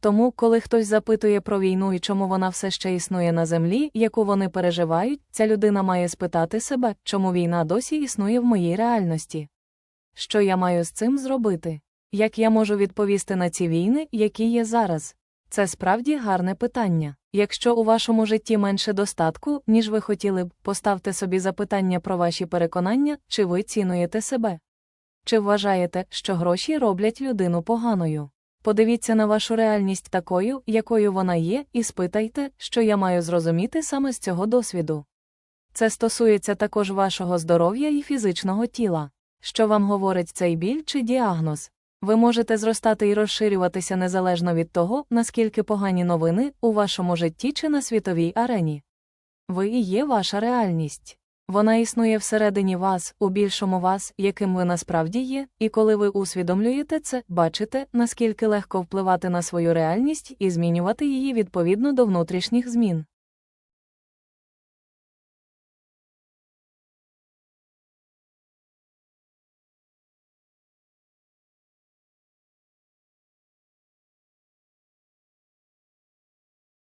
Тому, коли хтось запитує про війну і чому вона все ще існує на землі, яку вони переживають, ця людина має спитати себе, чому війна досі існує в моїй реальності. Що я маю з цим зробити? Як я можу відповісти на ці війни, які є зараз? Це справді гарне питання. Якщо у вашому житті менше достатку, ніж ви хотіли б, поставте собі запитання про ваші переконання, чи ви цінуєте себе. Чи вважаєте, що гроші роблять людину поганою? Подивіться на вашу реальність такою, якою вона є, і спитайте, що я маю зрозуміти саме з цього досвіду. Це стосується також вашого здоров'я і фізичного тіла. Що вам говорить цей біль чи діагноз? Ви можете зростати і розширюватися незалежно від того, наскільки погані новини у вашому житті чи на світовій арені. Ви і є ваша реальність. Вона існує всередині вас, у більшому вас, яким ви насправді є, і коли ви усвідомлюєте це, бачите, наскільки легко впливати на свою реальність і змінювати її відповідно до внутрішніх змін.